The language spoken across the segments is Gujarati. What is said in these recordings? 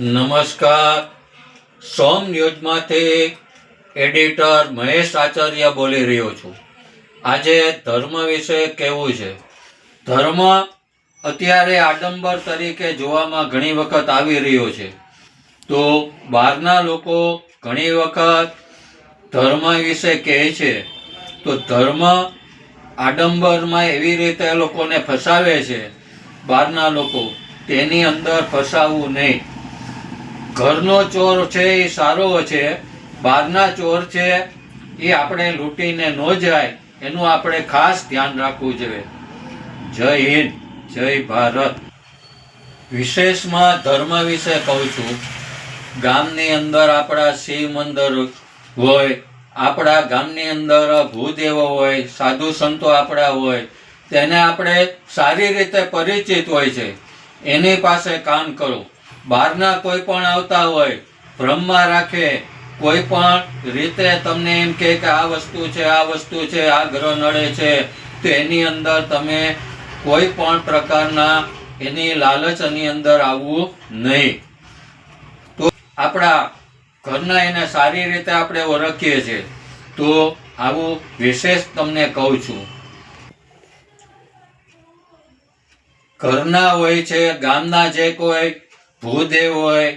નમસ્કાર. સોમ ન્યૂઝમાંથી એડિટર મહેશ આચાર્ય બોલી રહ્યો છું. આજે ધર્મ વિશે કહેવું છે. ધર્મ અત્યારે આડંબર તરીકે જોવામાં ઘણી વખત આવી રહ્યો છે. તો બહારના લોકો ઘણી વખત ધર્મ વિશે કહે છે. તો ધર્મ આડંબરમાં એવી રીતે લોકોને ફસાવે છે. બહારના લોકો તેની અંદર ફસાવવું નહીં. ઘરનો ચોર છે, એ સારો છે, બહારના ચોર છે, એ આપણે લૂંટીને ન જાય, એનું આપણે ખાસ ધ્યાન રાખવું જોઈએ. જય હિન્દ, જય ભારત. વિશેષમાં ધર્મ વિશે કહું છું. ગામની અંદર આપણા શિવ મંદિર હોય, આપણા ગામની અંદર ભૂદેવો હોય, સાધુ સંતો આપણા હોય, તેને આપણે સારી રીતે પરિચિત હોય છે. એની પાસે કામ કરો. બહારના કોઈ પણ આવતા હોય ભ્રમમાં રાખે, કોઈ પણ રીતે તમને એમ કે આ વસ્તુ છે, આ વસ્તુ છે, આ ગ્રહ નડે છે, તો એની અંદર તમે કોઈ પણ પ્રકારના એની લાલચ એની અંદર આવવું નહીં. તો આપણા ઘરના એને સારી રીતે આપણે ઓળખીએ છીએ. તો આવું વિશેષ તમને કહું છું. ઘરના હોય છે, ગામના જે કોઈ ભૂદેવ હોય,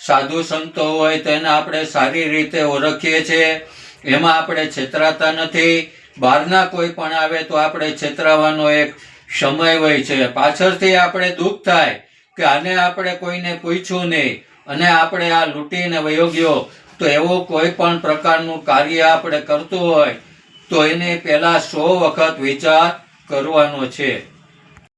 સાધુ સંતો હોય તેને આપણે સારી રીતે ઓળખીએ છીએ. એમાં આપણે છેતરાતા નથી. બહારના કોઈ પણ આવે તો આપણે છેતરાવાનો એક સમય હોય છે. પાછળથી આપણે દુઃખ થાય કે આને આપણે કોઈને પૂછ્યું નહીં અને આપણે આ લૂંટીને વયો ગયો તો એવું કોઈ પણ પ્રકારનું કાર્ય આપણે કરતું હોય, તો એને પહેલાં સો વખત વિચાર કરવાનો છે.